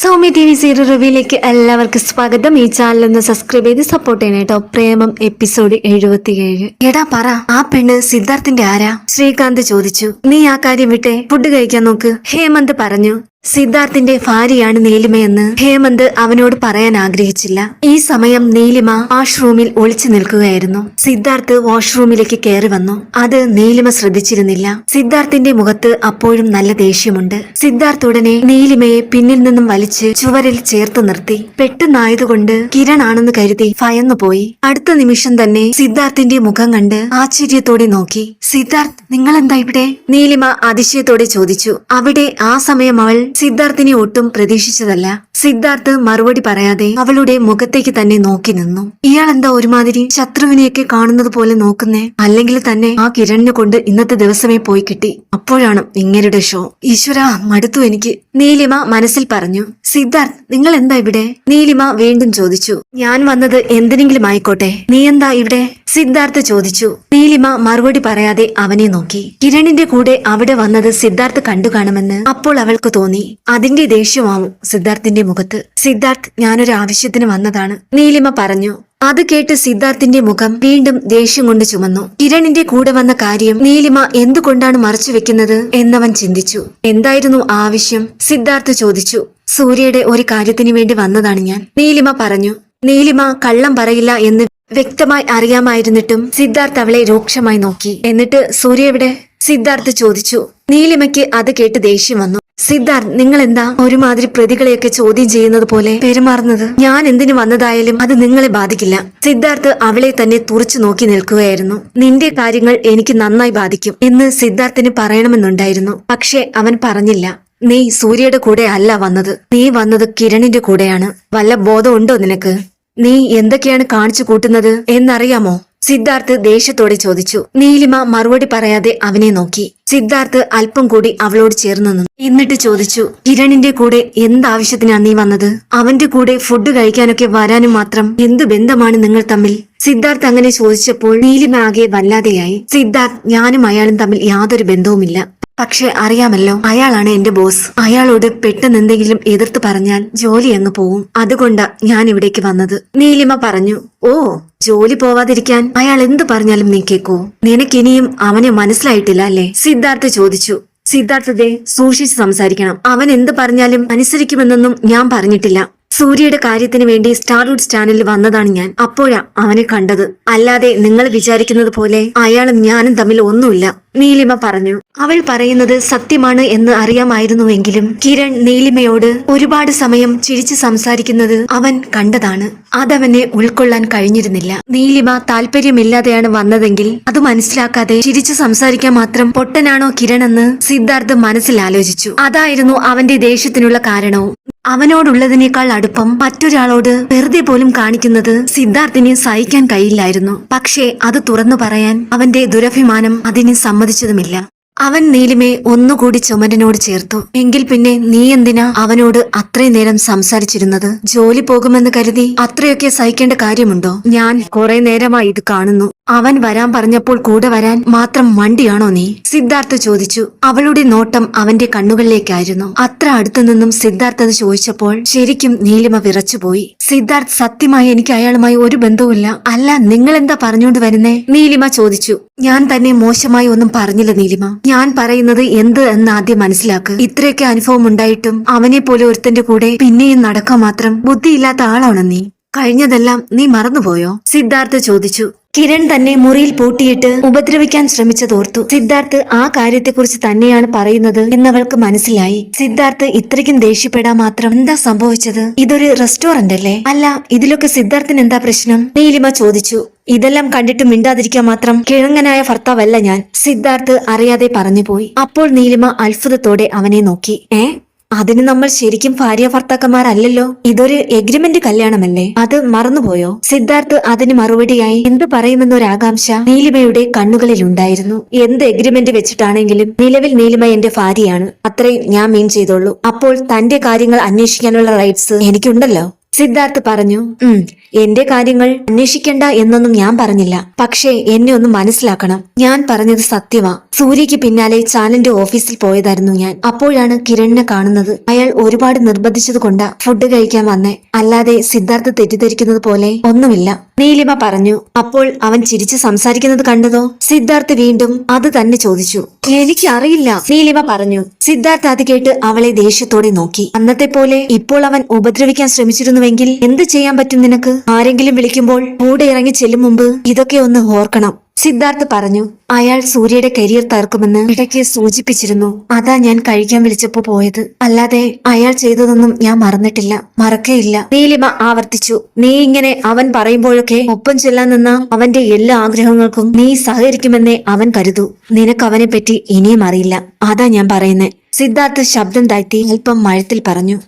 Soumya T V serial റിവ്യൂയിലേക്ക് എല്ലാവർക്കും സ്വാഗതം. ഈ ചാനൽ ഒന്ന് സബ്സ്ക്രൈബ് ചെയ്ത് സപ്പോർട്ട് ചെയ്യണം കേട്ടോ പ്രേമം എപ്പിസോഡ് എഴുപത്തിയേഴ്. എടാ പറ ആ പെണ്ണ് സിദ്ധാർത്ഥിന്റെ ആരാ? ശ്രീകാന്ത് ചോദിച്ചു. നീ ആ കാര്യം വിട്ടെ? ഫുഡ് കഴിക്കാൻ നോക്ക്. ഹേമന്ത് പറഞ്ഞു. സിദ്ധാർത്ഥിന്റെ ഭാര്യയാണ് നീലിമയെന്ന് ഹേമന്ത് അവനോട് പറയാൻ ആഗ്രഹിച്ചില്ല. ഈ സമയം നീലിമ വാഷ്റൂമിൽ ഒളിച്ചു നിൽക്കുകയായിരുന്നു. സിദ്ധാർത്ഥ് വാഷ്റൂമിലേക്ക് കയറി വന്നു. അത് നീലിമ ശ്രദ്ധിച്ചിരുന്നില്ല. സിദ്ധാർത്ഥിന്റെ മുഖത്ത് അപ്പോഴും നല്ല ദേഷ്യമുണ്ട്. സിദ്ധാർത്ഥ് ഉടനെ നീലിമയെ പിന്നിൽ നിന്നും വലിച്ച് ചുവരിൽ ചേർത്ത് നിർത്തി. പെട്ടെന്നായതുകൊണ്ട് കിരൺ ആണെന്ന് കരുതി ഭയന്നുപോയി. അടുത്ത നിമിഷം തന്നെ സിദ്ധാർത്ഥിന്റെ മുഖം കണ്ട് ആശ്ചര്യത്തോടെ നോക്കി. സിദ്ധാർത്ഥ് നിങ്ങൾ എന്താ ഇവിടെ? നീലിമ അതിശയത്തോടെ ചോദിച്ചു. അവിടെ ആ സമയം അവൾ സിദ്ധാർത്ഥിനെ ഒട്ടും പ്രതീക്ഷിച്ചതല്ല. സിദ്ധാർത്ഥ് മറുപടി പറയാതെ അവളുടെ മുഖത്തേക്ക് തന്നെ നോക്കി നിന്നു. ഇയാൾ എന്താ ഒരുമാതിരി ശത്രുവിനെയൊക്കെ കാണുന്നത് പോലെ നോക്കുന്നേ? അല്ലെങ്കിൽ തന്നെ ആ കിരണിനെ കൊണ്ട് ഇന്നത്തെ ദിവസമേ പോയി കിട്ടി. അപ്പോഴാണ് ഇങ്ങരുടെ ഷോ. ഈശ്വര മടുത്തു എനിക്ക്. നീലിമ മനസ്സിൽ പറഞ്ഞു സിദ്ധാർത്ഥ് നിങ്ങൾ എന്താ ഇവിടെ? നീലിമ വീണ്ടും ചോദിച്ചു ഞാൻ വന്നത് എന്തിനെങ്കിലും ആയിക്കോട്ടെ. നീ എന്താ ഇവിടെ? സിദ്ധാർത്ഥ് ചോദിച്ചു. നീലിമ മറുപടി പറയാതെ അവനെ നോക്കി. കിരണിന്റെ കൂടെ അവിടെ വന്നത് സിദ്ധാർത്ഥ് കണ്ടു കാണുമെന്ന് അപ്പോൾ അവൾക്ക് തോന്നി. അതിന്റെ ദേഷ്യമാവും സിദ്ധാർത്ഥിന്റെ മുഖത്ത്. സിദ്ധാർത്ഥ് ഞാനൊരു ആവശ്യത്തിന് വന്നതാണ്. നീലിമ പറഞ്ഞു. അത് കേട്ട് സിദ്ധാർത്ഥിന്റെ മുഖം വീണ്ടും ദേഷ്യം കൊണ്ട് ചുമന്നു. കിരണിന്റെ കൂടെ വന്ന കാര്യം നീലിമ എന്തുകൊണ്ടാണ് മറച്ചു വെക്കുന്നത് എന്നവൻ ചിന്തിച്ചു. എന്തായിരുന്നു ആവശ്യം? സിദ്ധാർത്ഥ് ചോദിച്ചു. സൂര്യയുടെ ഒരു കാര്യത്തിന് വേണ്ടി വന്നതാണ് ഞാൻ. നീലിമ പറഞ്ഞു. നീലിമ കള്ളം പറയില്ല എന്ന് വ്യക്തമായി അറിയാമായിരുന്നിട്ടും സിദ്ധാർത്ഥ് അവളെ രൂക്ഷമായി നോക്കി. എന്നിട്ട് സൂര്യ എവിടെ? സിദ്ധാർത്ഥ് ചോദിച്ചു. നീലിമയ്ക്ക് അത് കേട്ട് ദേഷ്യം വന്നു. സിദ്ധാർത്ഥ് നിങ്ങൾ എന്താ ഒരുമാതിരി പ്രതികളെയൊക്കെ ചോദ്യം ചെയ്യുന്നത് പോലെ പെരുമാറുന്നത്? ഞാൻ എന്തിനു വന്നതായാലും അത് നിങ്ങളെ ബാധിക്കില്ല. സിദ്ധാർത്ഥ് അവളെ തന്നെ തുറച്ചു നോക്കി നിൽക്കുകയായിരുന്നു. നിന്റെ കാര്യങ്ങൾ എനിക്ക് നന്നായി ബാധിക്കും എന്ന് സിദ്ധാർത്ഥിന് പറയണമെന്നുണ്ടായിരുന്നു. പക്ഷെ അവൻ പറഞ്ഞില്ല. നീ സൂര്യയുടെ കൂടെ അല്ല വന്നത്. നീ വന്നത് കിരണിന്റെ കൂടെയാണ്. വല്ല ബോധമുണ്ടോ നിനക്ക്? നീ എന്തൊക്കെയാണ് കാണിച്ചു കൂട്ടുന്നത് എന്നറിയാമോ? സിദ്ധാർത്ഥ് ദേഷ്യത്തോടെ ചോദിച്ചു. നീലിമ മറുപടി പറയാതെ അവനെ നോക്കി. സിദ്ധാർത്ഥ് അല്പം കൂടി അവളോട് ചേർന്ന് നിന്നു. എന്നിട്ട് ചോദിച്ചു കിരണിന്റെ കൂടെ എന്താവശ്യത്തിനാ നീ വന്നത്? അവന്റെ കൂടെ ഫുഡ് കഴിക്കാനൊക്കെ വരാനും മാത്രം എന്ത് ബന്ധമാണ് നിങ്ങൾ തമ്മിൽ? സിദ്ധാർത്ഥ് അങ്ങനെ ചോദിച്ചപ്പോൾ നീലിമ ആകെ വല്ലാതെയായി. സിദ്ധാർത്ഥ് ഞാനും അയാളും തമ്മിൽ യാതൊരു ബന്ധവുമില്ല. പക്ഷെ അറിയാമല്ലോ അയാളാണ് എന്റെ ബോസ്. അയാളോട് പെട്ടെന്ന് എന്തെങ്കിലും എതിർത്ത് പറഞ്ഞാൽ ജോലി അങ്ങ് പോവും. അതുകൊണ്ടാ ഞാൻ ഇവിടേക്ക് വന്നത്. നീലിമ പറഞ്ഞു ഓ ജോലി പോവാതിരിക്കാൻ അയാൾ എന്ത് പറഞ്ഞാലും നീ കേക്കോ? നിനക്കിനിയും അവനെ മനസ്സിലായിട്ടില്ല അല്ലേ? സിദ്ധാർത്ഥ ചോദിച്ചു. സിദ്ധാർത്ഥത്തെ സൂക്ഷിച്ച് സംസാരിക്കണം. അവൻ എന്ത് പറഞ്ഞാലും അനുസരിക്കുമെന്നൊന്നും ഞാൻ പറഞ്ഞിട്ടില്ല. സൂര്യയുടെ കാര്യത്തിന് വേണ്ടി സ്റ്റാർവുഡ് ചാനലിൽ വന്നതാണ് ഞാൻ. അപ്പോഴാ അവനെ കണ്ടത്. അല്ലാതെ നിങ്ങൾ വിചാരിക്കുന്നത് പോലെ അയാളും ഞാനും തമ്മിൽ ഒന്നുമില്ല. നീലിമ പറഞ്ഞു. അവൾ പറയുന്നത് സത്യമാണ് എന്ന് അറിയാമായിരുന്നുവെങ്കിലും കിരൺ നീലിമയോട് ഒരുപാട് സമയം ചിരിച്ചു സംസാരിക്കുന്നത് അവൻ കണ്ടതാണ്. അതവനെ ഉൾക്കൊള്ളാൻ കഴിഞ്ഞിരുന്നില്ല. നീലിമ താല്പര്യമില്ലാതെയാണ് വന്നതെങ്കിൽ അത് മനസ്സിലാക്കാതെ ചിരിച്ചു സംസാരിക്കാൻ മാത്രം പൊട്ടനാണോ കിരൺ എന്ന് സിദ്ധാർത്ഥ് മനസ്സിൽ ആലോചിച്ചു. അതായിരുന്നു അവന്റെ ദേഷ്യത്തിനുള്ള കാരണവും. അവനോടുള്ളതിനേക്കാൾ അടുപ്പം മറ്റൊരാളോട് വെറുതെ പോലും കാണിക്കുന്നത് സിദ്ധാർത്ഥിന് സഹിക്കാൻ കഴിയില്ലായിരുന്നു. പക്ഷേ അത് തുറന്നു പറയാൻ അവന്റെ ദുരഭിമാനം അതിന് സമ്മതിച്ചതുമില്ല. അവൻ നീലിമെ ഒന്നുകൂടി ചുമരനോട് ചേർത്തു. എങ്കിൽ പിന്നെ നീ എന്തിനാ അവനോട് അത്രയും നേരം സംസാരിച്ചിരുന്നത്? ജോലി പോകുമെന്ന് കരുതി അത്രയൊക്കെ സഹിക്കേണ്ട കാര്യമുണ്ടോ? ഞാൻ കുറെ നേരമായി ഇത് കാണുന്നു. അവൻ വരാൻ പറഞ്ഞപ്പോൾ കൂടെ വരാൻ മാത്രം വണ്ടിയാണോ നീ? സിദ്ധാർത്ഥ ചോദിച്ചു. അവളുടെ നോട്ടം അവന്റെ കണ്ണുകളിലേക്കായിരുന്നു. അത്ര അടുത്തു നിന്നും സിദ്ധാർത്ഥ അത് ചോദിച്ചപ്പോൾ ശരിക്കും നീലിമ വിറച്ചുപോയി. സിദ്ധാർത്ഥ് സത്യമായി എനിക്ക് അയാളുമായി ഒരു ബന്ധവുമില്ല. അല്ല നിങ്ങൾ എന്താ പറഞ്ഞുകൊണ്ട് വരുന്നേ? നീലിമ ചോദിച്ചു. ഞാൻ തന്നെ മോശമായി ഒന്നും പറഞ്ഞില്ല നീലിമ. ഞാൻ പറയുന്നത് എന്ത് എന്ന് ആദ്യം മനസ്സിലാക്ക്. ഇത്രയൊക്കെ അനുഭവം ഉണ്ടായിട്ടും അവനെ പോലെ ഒരുത്തന്റെ കൂടെ പിന്നെയും നടക്കാൻ മാത്രം ബുദ്ധിയില്ലാത്ത ആളാണ് നീ? കഴിഞ്ഞതെല്ലാം നീ മറന്നുപോയോ? സിദ്ധാർത്ഥ ചോദിച്ചു. കിരൺ തന്നെ മുറിയിൽ പൂട്ടിയിട്ട് ഉപദ്രവിക്കാൻ ശ്രമിച്ചതോർത്തു. സിദ്ധാർത്ഥ് ആ കാര്യത്തെക്കുറിച്ച് തന്നെയാണ് പറയുന്നത് എന്നവൾക്ക് മനസ്സിലായി. സിദ്ധാർത്ഥ് ഇത്രയ്ക്കും ദേഷ്യപ്പെടാൻ മാത്രം എന്താ സംഭവിച്ചത്? ഇതൊരു റെസ്റ്റോറന്റ് അല്ലേ? അല്ല ഇതിലൊക്കെ സിദ്ധാർത്ഥിന് എന്താ പ്രശ്നം? നീലിമ ചോദിച്ചു. ഇതെല്ലാം കണ്ടിട്ട് മിണ്ടാതിരിക്കാൻ മാത്രം കിഴങ്ങനായ ഭർത്താവല്ല ഞാൻ. സിദ്ധാർത്ഥ് അറിയാതെ പറഞ്ഞുപോയി. അപ്പോൾ നീലിമ അത്ഭുതത്തോടെ അവനെ നോക്കി. ഏ? അതിന് നമ്മൾ ശരിക്കും ഭാര്യ ഭർത്താക്കന്മാരല്ലോ ഇതൊരു എഗ്രിമെന്റ് കല്യാണമല്ലേ? അത് മറന്നുപോയോ? സിദ്ധാർത്ഥ് അതിന് മറുപടിയായി എന്ത് പറയുമെന്നൊരാകാംക്ഷ നീലിമയുടെ കണ്ണുകളിൽ ഉണ്ടായിരുന്നു എന്ത് എഗ്രിമെന്റ് വെച്ചിട്ടാണെങ്കിലും നിലവിൽ നീലിമ എന്റെ ഭാര്യയാണ്. അത്രയും ഞാൻ മീൻ ചെയ്തോളൂ. അപ്പോൾ തന്റെ കാര്യങ്ങൾ അന്വേഷിക്കാനുള്ള റൈറ്റ്സ് എനിക്കുണ്ടല്ലോ? സിദ്ധാർത്ഥ് പറഞ്ഞു ഉം എന്റെ കാര്യങ്ങൾ അന്വേഷിക്കണ്ട എന്നൊന്നും ഞാൻ പറഞ്ഞില്ല. പക്ഷേ എന്നെ ഒന്ന് മനസ്സിലാക്കണം. ഞാൻ പറഞ്ഞത് സത്യമാ. സൂര്യക്ക് പിന്നാലെ ചാനലിന്റെ ഓഫീസിൽ പോയതായിരുന്നു ഞാൻ. അപ്പോഴാണ് കിരണിനെ കാണുന്നത്. അയാൾ ഒരുപാട് നിർബന്ധിച്ചത് കൊണ്ടാ ഫുഡ് കഴിക്കാൻ വന്നേ. അല്ലാതെ സിദ്ധാർത്ഥ് തെറ്റിദ്ധരിക്കുന്നത് പോലെ ഒന്നുമില്ല. നീലിമ പറഞ്ഞു അപ്പോൾ അവൻ ചിരിച്ചു സംസാരിക്കുന്നത് കണ്ടതോ? സിദ്ധാർത്ഥ് വീണ്ടും അത് തന്നെ ചോദിച്ചു. എനിക്ക് അറിയില്ല നീലിമ പറഞ്ഞു. സിദ്ധാർത്ഥ് അത് കേട്ട് അവളെ ദേഷ്യത്തോടെ നോക്കി. അന്നത്തെ പോലെ ഇപ്പോൾ അവൻ ഉപദ്രവിക്കാൻ ശ്രമിച്ചിരുന്നുവെങ്കിൽ എന്ത് ചെയ്യാൻ പറ്റും നിനക്ക്? ആരെങ്കിലും വിളിക്കുമ്പോൾ കൂടെ ഇറങ്ങി ചെല്ലും മുമ്പ് ഇതൊക്കെ ഒന്ന് ഓർക്കണം. സിദ്ധാർത്ഥ് പറഞ്ഞു അയാൾ സൂര്യയുടെ കരിയർ തകർക്കുമെന്ന് ഇടയ്ക്ക് സൂചിപ്പിച്ചിരുന്നു. അതാ ഞാൻ കഴിക്കാൻ വിളിച്ചപ്പോ പോയത്. അല്ലാതെ അയാൾ ചെയ്തതൊന്നും ഞാൻ മറന്നിട്ടില്ല. മറക്കേയില്ല. നീലിമ ആവർത്തിച്ചു. നീ ഇങ്ങനെ അവൻ പറയുമ്പോഴൊക്കെ ഒപ്പം ചെല്ലാൻ നിന്ന അവന്റെ എല്ലാ ആഗ്രഹങ്ങൾക്കും നീ സഹകരിക്കുമെന്നേ അവൻ കരുതൂ. നിനക്ക് അവനെ പറ്റി ഇനിയും അറിയില്ല. അതാ ഞാൻ പറയുന്നേ. സിദ്ധാർത്ഥ് ശബ്ദം താഴ്ത്തി അല്പം മഴത്തിൽ പറഞ്ഞു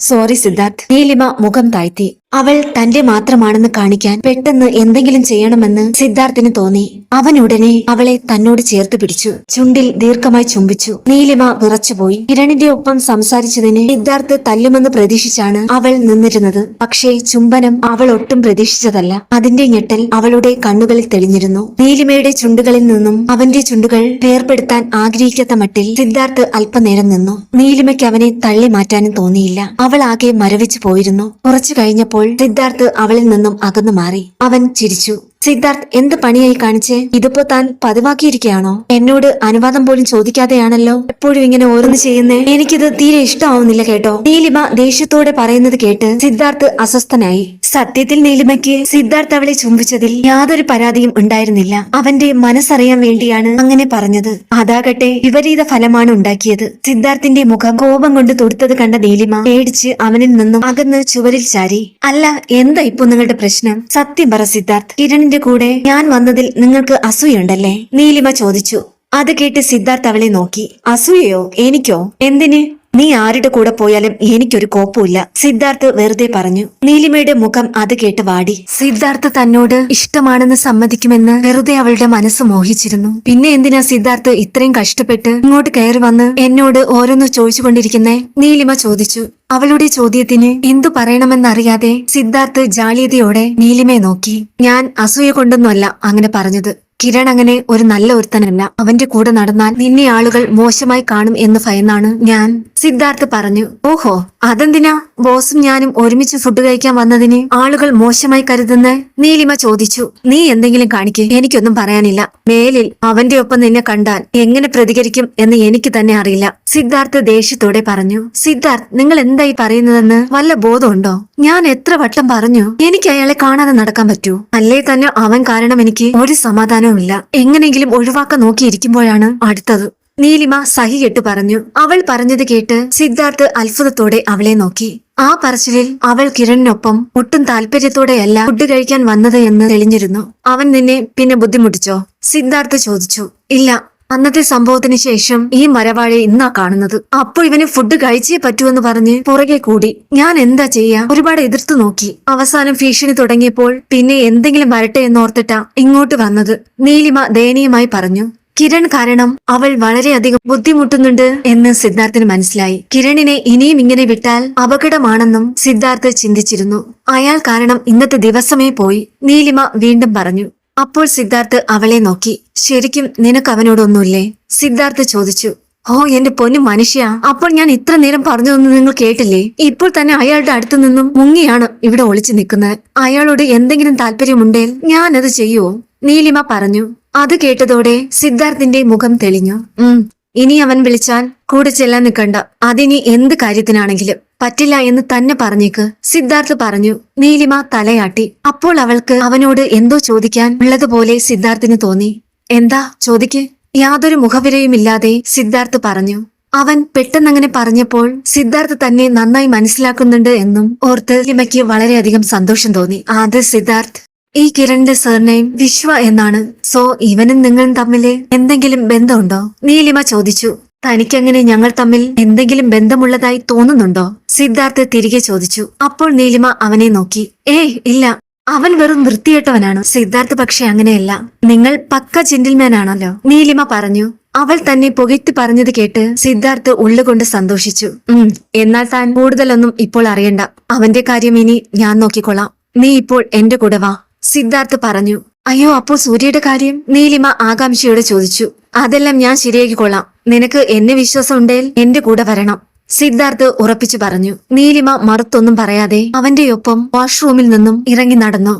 സോറി സിദ്ധാർത്ഥ്. നീലിമ മുഖം താഴ്ത്തി. അവൾ തന്റെ മാത്രമാണെന്ന് കാണിക്കാൻ പെട്ടെന്ന് എന്തെങ്കിലും ചെയ്യണമെന്ന് സിദ്ധാർത്ഥിന് തോന്നി. അവൻ ഉടനെ അവളെ തന്നോട് ചേർത്ത് പിടിച്ചു. ചുണ്ടിൽ ദീർഘമായി ചുംബിച്ചു. നീലിമ വിറച്ചുപോയി. കിരണിന്റെ ഒപ്പം സംസാരിച്ചതിന് സിദ്ധാർത്ഥ് തല്ലുമെന്ന് പ്രതീക്ഷിച്ചാണ് അവൾ നിന്നിരുന്നത്. പക്ഷേ ചുംബനം അവൾ ഒട്ടും പ്രതീക്ഷിച്ചതല്ല. അതിന്റെ ഞെട്ടൽ അവളുടെ കണ്ണുകളിൽ തെളിഞ്ഞിരുന്നു. നീലിമയുടെ ചുണ്ടുകളിൽ നിന്നും അവന്റെ ചുണ്ടുകൾ വേർപെടുത്താൻ ആഗ്രഹിക്കാത്ത മട്ടിൽ സിദ്ധാർത്ഥ് അല്പനേരം നിന്നു. നീലിമയ്ക്ക് അവനെ തള്ളി മാറ്റാനും തോന്നിയില്ല. അവൾ ആകെ മരവിച്ചു പോയിരുന്നു. കുറച്ചു കഴിഞ്ഞപ്പോൾ സിദ്ധാർത്ഥ് അവളിൽ നിന്നും അകന്നു മാറി. അവൻ ചിരിച്ചു. സിദ്ധാർത്ഥ് എന്ത് പണിയായി കാണിച്ചേ? ഇതിപ്പോ താൻ പതിവാക്കിയിരിക്കുകയാണോ? എന്നോട് അനുവാദം പോലും ചോദിക്കാതെയാണല്ലോ എപ്പോഴും ഇങ്ങനെ ഓരോന്ന് ചെയ്യുന്നേ? എനിക്കിത് തീരെ ഇഷ്ടമാവുന്നില്ല കേട്ടോ. നീലിമ ദേഷ്യത്തോടെ പറയുന്നത് കേട്ട് സിദ്ധാർത്ഥ് അസ്വസ്ഥനായി. സത്യത്തിൽ നീലിമയ്ക്ക് സിദ്ധാർത്ഥ് അവളെ ചുംബിച്ചതിൽ യാതൊരു പരാതിയും ഉണ്ടായിരുന്നില്ല. അവന്റെ മനസ്സറിയാൻ വേണ്ടിയാണ് അങ്ങനെ പറഞ്ഞത്. അതാകട്ടെ വിപരീത ഫലമാണ് ഉണ്ടാക്കിയത്. സിദ്ധാർത്ഥിന്റെ മുഖം കോപം കൊണ്ട് തൊടുത്തത് കണ്ട നീലിമ പേടിച്ച് അവനിൽ നിന്നും അകന്ന് ചുവരിൽ ചാരി. അല്ല എന്താ ഇപ്പൊ നിങ്ങളുടെ പ്രശ്നം? സത്യം പറ സിദ്ധാർത്ഥ്. കിരണിന്റെ കൂടെ ഞാൻ വന്നതിൽ നിങ്ങൾക്ക് അസൂയുണ്ടല്ലേ? നീലിമ ചോദിച്ചു. അത് കേട്ട് സിദ്ധാർത്ഥ് അവളെ നോക്കി. അസൂയയോ? എനിക്കോ? എന്തിന്? നീ ആരുടെ കൂടെ പോയാലും എനിക്കൊരു കോപ്പമില്ല. സിദ്ധാർത്ഥ് വെറുതെ പറഞ്ഞു. നീലിമയുടെ മുഖം അത് കേട്ട് വാടി. സിദ്ധാർത്ഥ് തന്നോട് ഇഷ്ടമാണെന്ന് സമ്മതിക്കുമെന്ന് വെറുതെ അവളുടെ മനസ്സ് മോഹിച്ചിരുന്നു. പിന്നെ എന്തിനാ സിദ്ധാർത്ഥ് ഇത്രയും കഷ്ടപ്പെട്ട് ഇങ്ങോട്ട് കയറി വന്ന് എന്നോട് ഓരോന്ന് ചോദിച്ചുകൊണ്ടിരിക്കുന്നേ? നീലിമ ചോദിച്ചു. അവളുടെ ചോദ്യത്തിന് എന്തു പറയണമെന്നറിയാതെ സിദ്ധാർത്ഥ് ജാളിയതയോടെ നീലിമയെ നോക്കി. ഞാൻ അസൂയ കൊണ്ടൊന്നുമല്ല അങ്ങനെ പറഞ്ഞത്. കിരൺ അങ്ങനെ ഒരു നല്ല ഒരുത്തനല്ല. അവന്റെ കൂടെ നടന്നാൽ നിന്നെ ആളുകൾ മോശമായി കാണും എന്ന് ഭയന്നാണ് ഞാൻ. സിദ്ധാർത്ഥ് പറഞ്ഞു ഓഹോ അതെന്തിനാ? ബോസും ഞാനും ഒരുമിച്ച് ഫുഡ് കഴിക്കാൻ വന്നതിന് ആളുകൾ മോശമായി കരുതുന്ന? നീലിമ ചോദിച്ചു. നീ എന്തെങ്കിലും കാണിക്കേ. എനിക്കൊന്നും പറയാനില്ല. മേലിൽ അവന്റെ ഒപ്പം നിന്നെ കണ്ടാൽ എങ്ങനെ പ്രതികരിക്കും എന്ന് എനിക്ക് തന്നെ അറിയില്ല. സിദ്ധാർത്ഥ് ദേഷ്യത്തോടെ പറഞ്ഞു. സിദ്ധാർത്ഥ് നിങ്ങൾ എന്തായി പറയുന്നതെന്ന് വല്ല ബോധമുണ്ടോ? ഞാൻ എത്ര വട്ടം പറഞ്ഞു എനിക്ക് അയാളെ കാണാതെ നടക്കാൻ പറ്റൂ. അല്ലേ തന്നെ അവൻ കാരണം എനിക്ക് ഒരു സമാധാനവും ഇല്ല എങ്ങനെയെങ്കിലും ഒഴിവാക്കാൻ നോക്കിയിരിക്കുമ്പോഴാണ് അടുത്തത്. നീലിമ സഹി കെട്ടു പറഞ്ഞു. അവൾ പറഞ്ഞത് കേട്ട് സിദ്ധാർത്ഥ് അത്ഭുതത്തോടെ അവളെ നോക്കി. ആ പറച്ചിലിൽ അവൾ കിരണിനൊപ്പം ഒട്ടും താല്പര്യത്തോടെയല്ല ഫുഡ് കഴിക്കാൻ വന്നത് എന്ന് തെളിഞ്ഞിരുന്നു. അവൻ നിന്നെ പിന്നെ ബുദ്ധിമുട്ടിച്ചോ? സിദ്ധാർത്ഥ് ചോദിച്ചു. ഇല്ല. അന്നത്തെ സംഭവത്തിന് ശേഷം ഈ മരവാഴ ഇന്നാ കാണുന്നത്. അപ്പോൾ ഇവന് ഫുഡ് കഴിച്ചേ പറ്റൂന്ന് പറഞ്ഞ് പുറകെ കൂടി. ഞാൻ എന്താ ചെയ്യാ? ഒരുപാട് എതിർത്തു നോക്കി. അവസാനം ഭീഷണി തുടങ്ങിയപ്പോൾ പിന്നെ എന്തെങ്കിലും വരട്ടെ എന്നോർത്തിട്ടാ ഇങ്ങോട്ട് വന്നത്. നീലിമ ദയനീയമായി പറഞ്ഞു. കിരൺ കാരണം അവൾ വളരെയധികം ബുദ്ധിമുട്ടുന്നുണ്ട് എന്ന് സിദ്ധാർത്ഥിന് മനസ്സിലായി. കിരണിനെ ഇനിയും ഇങ്ങനെ വിട്ടാൽ അപകടമാണെന്നും സിദ്ധാർത്ഥ് ചിന്തിച്ചിരുന്നു. അയാൾ കാരണം ഇന്നത്തെ ദിവസമേ പോയി നീലിമ വീണ്ടും പറഞ്ഞു. അപ്പോൾ സിദ്ധാർത്ഥ് അവളെ നോക്കി. ശരിക്കും നിനക്ക് അവനോടൊന്നുമില്ലേ? സിദ്ധാർത്ഥ് ചോദിച്ചു. ഓ എന്റെ പൊന്നു മനുഷ്യ അപ്പോൾ ഞാൻ ഇത്ര നേരം പറഞ്ഞതൊന്നും നിങ്ങൾ കേട്ടില്ലേ? ഇപ്പോൾ തന്നെ അയാളുടെ അടുത്തു നിന്നും മുങ്ങിയാണ് ഇവിടെ ഒളിച്ചു നിൽക്കുന്നത്. അയാളോട് എന്തെങ്കിലും താല്പര്യമുണ്ടേൽ ഞാനത് ചെയ്യുവോ? നീലിമ പറഞ്ഞു. അത് കേട്ടതോടെ സിദ്ധാർത്ഥിന്റെ മുഖം തെളിഞ്ഞു. ഉം ഇനി അവൻ വിളിച്ചാൽ കൂടെ ചെല്ലാൻ നിൽക്കണ്ട. അതിനി എന്ത് കാര്യത്തിനാണെങ്കിലും പറ്റില്ല എന്ന് തന്നെ പറഞ്ഞേക്ക് സിദ്ധാർത്ഥ് പറഞ്ഞു. നീലിമ തലയാട്ടി. അപ്പോൾ അവൾക്ക് അവനോട് എന്തോ ചോദിക്കാൻ ഉള്ളതുപോലെ സിദ്ധാർത്ഥിന് തോന്നി. എന്താ ചോദിക്ക്? യാതൊരു മുഖവിരയുമില്ലാതെ സിദ്ധാർത്ഥ് പറഞ്ഞു. അവൻ പെട്ടെന്നങ്ങനെ പറഞ്ഞപ്പോൾ സിദ്ധാർത്ഥ് തന്നെ നന്നായി മനസ്സിലാക്കുന്നുണ്ട് എന്നും ഓർത്ത് നീലിമയ്ക്ക് വളരെയധികം സന്തോഷം തോന്നി. അത് സിദ്ധാർത്ഥ് ഈ കിരണിന്റെ സർനെയിം വിശ്വ എന്നാണ്. സോ ഇവനും നിങ്ങളും തമ്മിൽ എന്തെങ്കിലും ബന്ധമുണ്ടോ? നീലിമ ചോദിച്ചു. തനിക്കങ്ങനെ ഞങ്ങൾ തമ്മിൽ എന്തെങ്കിലും ബന്ധമുള്ളതായി തോന്നുന്നുണ്ടോ? സിദ്ധാർത്ഥ് തിരികെ ചോദിച്ചു. അപ്പോൾ നീലിമ അവനെ നോക്കി. ഏയ് ഇല്ല. അവൻ വെറും വൃത്തികെട്ടവനാണ്. സിദ്ധാർത്ഥ് പക്ഷെ അങ്ങനെയല്ല. നിങ്ങൾ പക്ക ജെന്റിൽമാൻ ആണല്ലോ. നീലിമ പറഞ്ഞു. അവൾ തന്നെ പുകഴ്ത്തി പറഞ്ഞത് കേട്ട് സിദ്ധാർത്ഥ് ഉള്ളുകൊണ്ട് സന്തോഷിച്ചു. ഉം എന്നാൽ താൻ കൂടുതലൊന്നും ഇപ്പോൾ അറിയണ്ട. അവന്റെ കാര്യം ഇനി ഞാൻ നോക്കിക്കൊള്ളാം. നീ ഇപ്പോൾ എന്റെ കൂടെ വാ. സിദ്ധാർത്ഥ് പറഞ്ഞു അയ്യോ അപ്പോ സൂര്യയുടെ കാര്യം? നീലിമ ആകാംക്ഷയോടെ ചോദിച്ചു അതെല്ലാം ഞാൻ ശരിയാക്കി കൊള്ളാം. നിനക്ക് എന്നെ വിശ്വാസം ഉണ്ടേൽ എന്റെ കൂടെ വരണം. സിദ്ധാർത്ഥ് ഉറപ്പിച്ചു പറഞ്ഞു നീലിമ മറുത്തൊന്നും പറയാതെ അവന്റെ ഒപ്പം വാഷ്റൂമിൽ നിന്നും ഇറങ്ങി നടന്നു.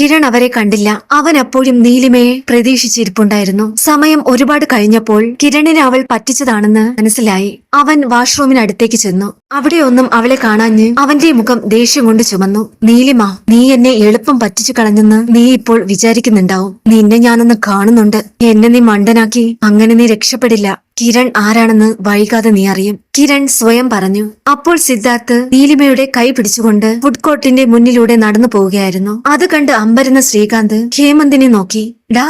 കിരൺ അവരെ കണ്ടില്ല. അവൻ അപ്പോഴും നീലിമയെ പ്രതീക്ഷിച്ചിരിപ്പുണ്ടായിരുന്നു. സമയം ഒരുപാട് കഴിഞ്ഞപ്പോൾ കിരണിനെ അവൾ പറ്റിച്ചതാണെന്ന് മനസ്സിലായി. അവൻ വാഷ്റൂമിനടുത്തേക്ക് ചെന്നു. അവിടെയൊന്നും അവളെ കാണാഞ്ഞ് അവന്റെ മുഖം ദേഷ്യം കൊണ്ട് ചുമന്നു. നീലിമ നീ എന്നെ എളുപ്പം പറ്റിച്ചു കളഞ്ഞെന്ന് നീ ഇപ്പോൾ വിചാരിക്കുന്നുണ്ടാവും. നിന്നെ ഞാനൊന്ന് കാണുന്നുണ്ട്. എന്നെ നീ മണ്ടനാക്കി. അങ്ങനെ നീ രക്ഷപ്പെടില്ല. കിരൺ ആരാണെന്ന് വൈകാതെ നീ അറിയും. കിരൺ സ്വയം പറഞ്ഞു അപ്പോൾ സിദ്ധാർത്ഥ് നീലിമയുടെ കൈ പിടിച്ചുകൊണ്ട് ഫുഡ് കോർട്ടിന്റെ മുന്നിലൂടെ നടന്നു പോവുകയായിരുന്നു. അത് കണ്ട് അമ്പരുന്ന ശ്രീകാന്ത് ഹേമന്തിനെ നോക്കി. ഡാ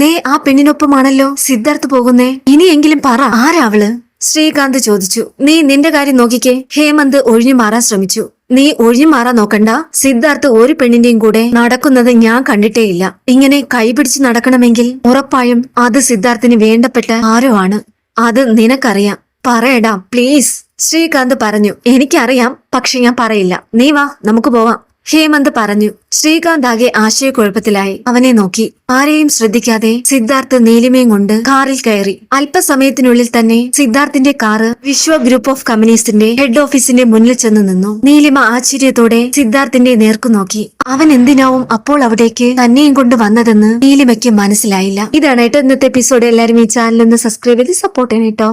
ദേ ആ പെണ്ണിനൊപ്പമാണല്ലോ സിദ്ധാർത്ഥ് പോകുന്നേ. ഇനിയെങ്കിലും പറ ആരാവൾ ശ്രീകാന്ത് ചോദിച്ചു. നീ നിന്റെ കാര്യം നോക്കിക്കേ. ഹേമന്ത് ഒഴിഞ്ഞു മാറാൻ ശ്രമിച്ചു. നീ ഒഴിഞ്ഞു മാറാൻ നോക്കണ്ട. സിദ്ധാർത്ഥ് ഒരു പെണ്ണിന്റെയും കൂടെ നടക്കുന്നത് ഞാൻ കണ്ടിട്ടേയില്ല. ഇങ്ങനെ കൈപിടിച്ച് നടക്കണമെങ്കിൽ ഉറപ്പായും അത് സിദ്ധാർത്ഥിന് വേണ്ടപ്പെട്ട ആരോ ആണ്. അത് നിനക്കറിയാം. പറയടാ പ്ലീസ് ശ്രീകാന്ത് പറഞ്ഞു എനിക്കറിയാം പക്ഷെ ഞാൻ പറയില്ല. നീ വാ നമുക്ക് പോവാം. ഹേമന്ത് പറഞ്ഞു. ശ്രീകാന്ത് ആകെ ആശയക്കുഴപ്പത്തിലായി. അവനെ നോക്കി. ആരെയും ശ്രദ്ധിക്കാതെ സിദ്ധാർത്ഥ് നീലിമയും കൊണ്ട് കാറിൽ കയറി. അല്പസമയത്തിനുള്ളിൽ തന്നെ സിദ്ധാർത്ഥിന്റെ കാറ് വിശ്വ ഗ്രൂപ്പ് ഓഫ് കമ്പനീസിന്റെ ഹെഡ് ഓഫീസിന്റെ മുന്നിൽ ചെന്ന് നിന്നു. നീലിമ ആശ്ചര്യത്തോടെ സിദ്ധാർത്ഥിന്റെ നേർക്കു നോക്കി. അവൻ എന്തിനാവും അപ്പോൾ അവിടേക്ക് തന്നെയും കൊണ്ട് വന്നതെന്ന് നീലിമയ്ക്ക് മനസ്സിലായില്ല. ഇതാണ് കേട്ടോ ഇന്നത്തെ എപ്പിസോഡ് എല്ലാവരും ഈ ചാനൽ ഒന്ന് സബ്സ്ക്രൈബ് ചെയ്ത് സപ്പോർട്ട് ചെയ്യണം കേട്ടോ